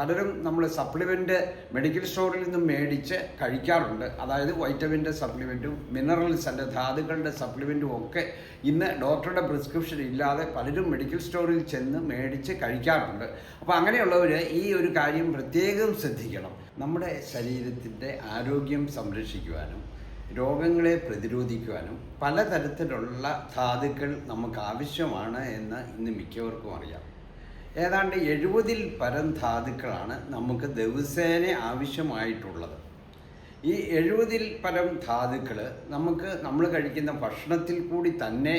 പലരും നമ്മൾ supplement medical സ്റ്റോറിൽ നിന്നും മേടിച്ച് കഴിക്കാറുണ്ട്. അതായത് വൈറ്റമിന്റെ സപ്ലിമെന്റും മിനറൽസ് അല്ലെ ധാതുക്കളുടെ സപ്ലിമെന്റും ഒക്കെ ഇന്ന് ഡോക്ടറുടെ പ്രിസ്ക്രിപ്ഷൻ ഇല്ലാതെ പലരും മെഡിക്കൽ സ്റ്റോറിൽ ചെന്ന് മേടിച്ച് കഴിക്കാറുണ്ട്. അപ്പോൾ അങ്ങനെയുള്ളവർ ഈ ഒരു കാര്യം പ്രത്യേകം ശ്രദ്ധിക്കണം. നമ്മുടെ ശരീരത്തിന്റെ ആരോഗ്യം സംരക്ഷിക്കുവാനും രോഗങ്ങളെ പ്രതിരോധിക്കുവാനും പലതരത്തിലുള്ള ധാതുക്കൾ നമുക്ക് ആവശ്യമാണ് എന്ന് ഇന്ന് മിക്കവർക്കും അറിയാം. ഏതാണ്ട് എഴുപതിൽ പരം ധാതുക്കളാണ് നമുക്ക് ദിവസേന ആവശ്യമായിട്ടുള്ളത്. ഈ എഴുപതിൽ പരം ധാതുക്കൾ നമുക്ക് നമ്മൾ കഴിക്കുന്ന ഭക്ഷണത്തിൽ കൂടി തന്നെ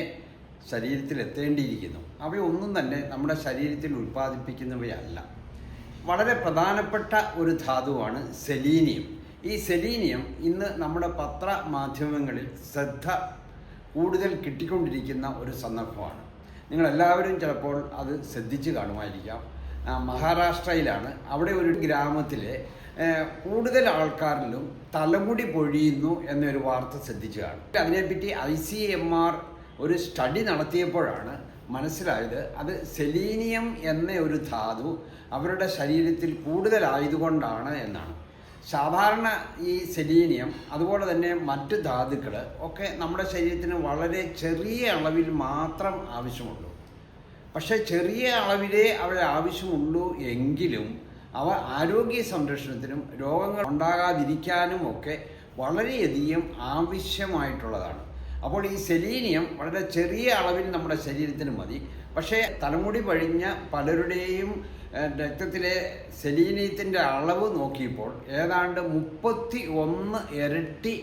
ശരീരത്തിൽ എത്തേണ്ടിയിരിക്കുന്നു അവയൊന്നും തന്നെ നമ്മുടെ ശരീരത്തിൽ ഉൽപ്പാദിപ്പിക്കുന്നവയല്ല. വളരെ പ്രധാനപ്പെട്ട ഒരു ധാതുവാണ് സെലീനിയം. ഈ സെലീനിയം ഇന്ന് നമ്മുടെ പത്ര മാധ്യമങ്ങളിൽ ശ്രദ്ധ കൂടുതൽ കിട്ടിക്കൊണ്ടിരിക്കുന്ന ഒരു സന്ദർഭമാണ്. നിങ്ങളെല്ലാവരും ചിലപ്പോൾ അത് ശ്രദ്ധിച്ച് കാണുമായിരിക്കാം. മഹാരാഷ്ട്രയിലാണ്. അവിടെ ഒരു ഗ്രാമത്തിലെ കൂടുതൽ ആൾക്കാരിലും തലമുടി പൊഴിയുന്നു എന്നൊരു വാർത്ത ശ്രദ്ധിച്ചു കാണും. അതിനെപ്പറ്റി ഐ സി എം ആർ ഒരു സ്റ്റഡി നടത്തിയപ്പോഴാണ് മനസ്സിലായത് അത് സെലീനിയം എന്ന ഒരു ധാതു അവരുടെ ശരീരത്തിൽ കൂടുതലായതുകൊണ്ടാണ് എന്നാണ്. സാധാരണ ഈ സെലീനിയം അതുപോലെ തന്നെ മറ്റ് ധാതുക്കൾ ഒക്കെ നമ്മുടെ ശരീരത്തിന് വളരെ ചെറിയ അളവിൽ മാത്രം ആവശ്യമുള്ളൂ. പക്ഷേ ചെറിയ അളവിലേ അവരുടെ ആവശ്യമുള്ളൂ എങ്കിലും അവ ആരോഗ്യ സംരക്ഷണത്തിനും രോഗങ്ങൾ ഉണ്ടാകാതിരിക്കാനും ഒക്കെ വളരെയധികം ആവശ്യമായിട്ടുള്ളതാണ്. അപ്പോൾ ഈ സെലീനിയം വളരെ ചെറിയ അളവിൽ നമ്മുടെ ശരീരത്തിന് മതി. പക്ഷേ തലമുടി പഴിഞ്ഞ പലരുടെയും രക്തത്തിലെ സെലീനിയത്തിന്റെ അളവ് നോക്കിയപ്പോൾ ഏതാണ്ട് മുപ്പത്തി ഒന്ന് ഇരട്ടി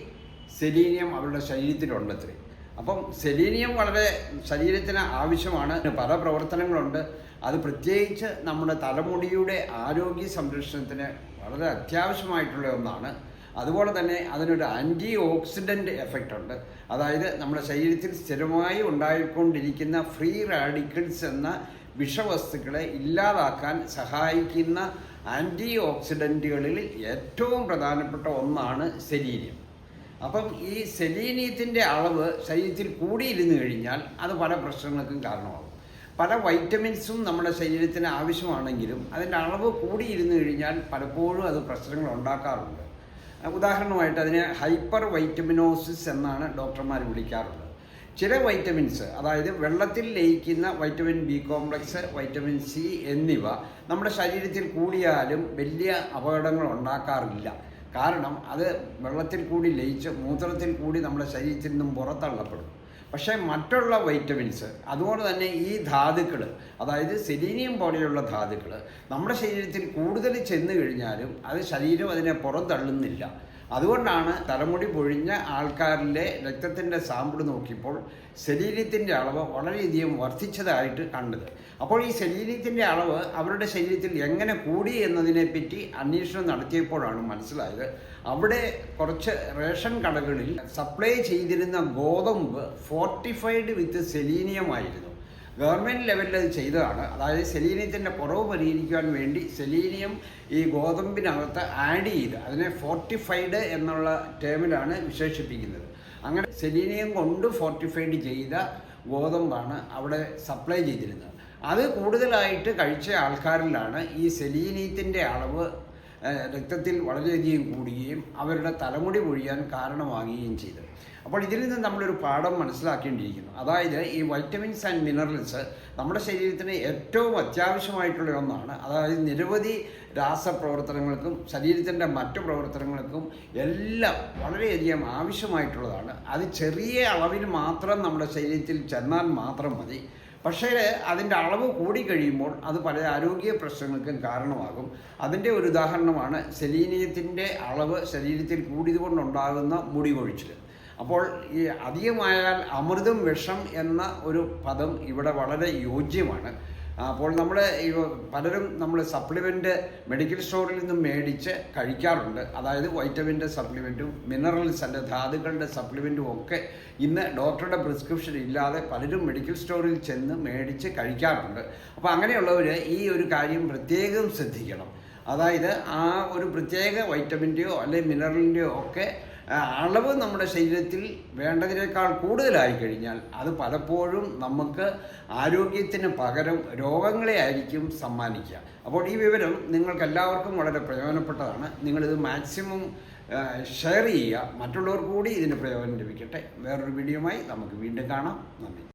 സെലീനിയം അവരുടെ ശരീരത്തിലുണ്ടത്രേ. അപ്പം സെലീനിയം വളരെ ശരീരത്തിന് ആവശ്യമാണ്. പല പ്രവർത്തനങ്ങളുണ്ട്. അത് പ്രത്യേകിച്ച് നമ്മുടെ തലമുടിയുടെ ആരോഗ്യ സംരക്ഷണത്തിന് വളരെ അത്യാവശ്യമായിട്ടുള്ള ഒന്നാണ്. അതുപോലെ തന്നെ അതിനൊരു ആന്റി ഓക്സിഡന്റ് എഫക്റ്റ് ഉണ്ട്. അതായത് നമ്മുടെ ശരീരത്തിൽ സ്ഥിരമായി ഉണ്ടായിക്കൊണ്ടിരിക്കുന്ന ഫ്രീ റാഡിക്കൽസ് എന്ന വിഷവസ്തുക്കളെ ഇല്ലാതാക്കാൻ സഹായിക്കുന്ന ആന്റി ഓക്സിഡന്റുകളിൽ ഏറ്റവും പ്രധാനപ്പെട്ട ഒന്നാണ് സെലീനിയം. അപ്പം ഈ സെലീനിയത്തിന്റെ അളവ് ശരീരത്തിൽ കൂടിയിരുന്നു കഴിഞ്ഞാൽ അത് പല പ്രശ്നങ്ങൾക്കും കാരണമാകും. പല വൈറ്റമിൻസും നമ്മുടെ ശരീരത്തിന് ആവശ്യമാണെങ്കിലും അതിന്റെ അളവ് കൂടിയിരുന്നു കഴിഞ്ഞാൽ പലപ്പോഴും അത് പ്രശ്നങ്ങൾ ഉണ്ടാക്കാറുണ്ട്. ഉദാഹരണമായിട്ട് അതിനെ ഹൈപ്പർ വൈറ്റമിനോസിസ് എന്നാണ് ഡോക്ടർമാർ വിളിക്കാറുള്ളത്. ചില വൈറ്റമിൻസ് അതായത് വെള്ളത്തിൽ ലയിക്കുന്ന vitamin B complex vitamin C എന്നിവ നമ്മുടെ ശരീരത്തിൽ കൂടിയാലും വലിയ അപകടങ്ങൾ ഉണ്ടാക്കാറില്ല. കാരണം അത് വെള്ളത്തിൽ കൂടി ലയിച്ച് മൂത്രത്തിൽ കൂടി നമ്മുടെ ശരീരത്തിൽ നിന്നും പുറത്തള്ളപ്പെടും. പക്ഷേ മറ്റുള്ള വൈറ്റമിൻസ് അതുപോലെ തന്നെ ഈ ധാതുക്കൾ അതായത് സെലീനിയം പോലെയുള്ള ധാതുക്കൾ നമ്മുടെ ശരീരത്തിൽ കൂടുതൽ ചെന്ന് കഴിഞ്ഞാലും അത് ശരീരം അതിനെ പുറന്തള്ളുന്നില്ല. അതുകൊണ്ടാണ് തലമുടി പൊഴിഞ്ഞ ആൾക്കാരിലെ രക്തത്തിന്റെ സാമ്പിൾ നോക്കിയപ്പോൾ സെലീനിയത്തിന്റെ അളവ് വളരെയധികം വർദ്ധിച്ചതായിട്ട് കണ്ടത്. അപ്പോൾ ഈ സെലീനിയത്തിന്റെ അളവ് അവരുടെ ശരീരത്തിൽ എങ്ങനെ കൂടി എന്നതിനെപ്പറ്റി അന്വേഷണം നടത്തിയപ്പോഴാണ് മനസ്സിലായത്. അവിടെ കുറച്ച് റേഷൻ കടകളിൽ സപ്ലൈ ചെയ്തിരുന്ന ഗോതമ്പ് ഫോർട്ടിഫൈഡ് വിത്ത് സെലീനിയം ആയിരുന്നു. ഗവൺമെന്റ് ലെവലിൽ അത് ചെയ്തതാണ്. അതായത് സെലീനിയത്തിന്റെ കുറവ് പരിഹരിക്കുവാൻ വേണ്ടി സെലീനിയം ഈ ഗോതമ്പിനകത്ത് ആഡ് ചെയ്ത് അതിനെ ഫോർട്ടിഫൈഡ് എന്നുള്ള ടേമിലാണ് വിശേഷിപ്പിക്കുന്നത്. അങ്ങനെ സെലീനിയം കൊണ്ട് ഫോർട്ടിഫൈഡ് ചെയ്ത ഗോതമ്പാണ് അവിടെ സപ്ലൈ ചെയ്തിരുന്നത്. അത് കൂടുതലായിട്ട് കഴിച്ച ആൾക്കാരിലാണ് ഈ സെലീനിയത്തിന്റെ അളവ് രക്തത്തിൽ വളരെയധികം കൂടുകയും അവരുടെ തലമുടി പൊഴിയാൻ കാരണമാകുകയും ചെയ്തു. അപ്പോൾ ഇതിൽ നിന്ന് നമ്മളൊരു പാഠം മനസ്സിലാക്കേണ്ടിയിരിക്കുന്നു. അതായത് ഈ വൈറ്റമിൻസ് ആൻഡ് മിനറൽസ് നമ്മുടെ ശരീരത്തിന് ഏറ്റവും അത്യാവശ്യമായിട്ടുള്ള ഒന്നാണ്. അതായത് നിരവധി രാസപ്രവർത്തനങ്ങൾക്കും ശരീരത്തിന്റെ മറ്റു പ്രവർത്തനങ്ങൾക്കും എല്ലാം വളരെയധികം ആവശ്യമായിട്ടുള്ളതാണ്. അത് ചെറിയ അളവിൽ മാത്രം നമ്മുടെ ശരീരത്തിൽ ചെന്നാൽ മാത്രം മതി. പക്ഷേ അതിന്റെ അളവ് കൂടിക്കഴിയുമ്പോൾ അത് പല ആരോഗ്യ പ്രശ്നങ്ങൾക്കും കാരണമാകും. അതിന്റെ ഒരു ഉദാഹരണമാണ് സെലീനിയത്തിന്റെ അളവ് ശരീരത്തിൽ കൂടിയതുകൊണ്ടുണ്ടാകുന്ന മുടി കൊഴിച്ചിൽ അപ്പോൾ ഈ അധികമായാൽ അമൃതും വിഷം എന്ന ഒരു പദം ഇവിടെ വളരെ യോജ്യമാണ്. അപ്പോൾ നമ്മൾ പലരും നമ്മൾ സപ്ലിമെന്റ് മെഡിക്കൽ സ്റ്റോറിൽ നിന്നും മേടിച്ച് കഴിക്കാറുണ്ട്. അതായത് വൈറ്റമിന്റെ സപ്ലിമെന്റും മിനറൽസ് അല്ലെ ധാതുക്കളുടെ സപ്ലിമെന്റും ഒക്കെ ഇന്ന് ഡോക്ടറുടെ പ്രിസ്ക്രിപ്ഷൻ ഇല്ലാതെ പലരും മെഡിക്കൽ സ്റ്റോറിൽ ചെന്ന് മേടിച്ച് കഴിക്കാറുണ്ട്. അപ്പോൾ അങ്ങനെയുള്ളവർ ഈ ഒരു കാര്യം പ്രത്യേകം ശ്രദ്ധിക്കണം. അതായത് ആ ഒരു പ്രത്യേക വൈറ്റമിന്റെയോ അല്ലെങ്കിൽ മിനറലിന്റെയോ ഒക്കെ അളവ് നമ്മുടെ ശരീരത്തിൽ വേണ്ടതിനേക്കാൾ കൂടുതലായി കഴിഞ്ഞാൽ അത് പലപ്പോഴും നമുക്ക് ആരോഗ്യത്തിന് പകരം രോഗങ്ങളെ ആയിരിക്കും സമ്മാനിക്കുക. അപ്പോൾ ഈ വിവരം നിങ്ങൾക്ക് എല്ലാവർക്കും വളരെ പ്രയോജനപ്പെട്ടതാണ്. നിങ്ങളിത് മാക്സിമം ഷെയർ ചെയ്യുക. മറ്റുള്ളവർ കൂടി ഇതിന് പ്രയോജനം ലഭിക്കട്ടെ. വേറൊരു വീഡിയോയുമായി നമുക്ക് വീണ്ടും കാണാം. നന്ദി.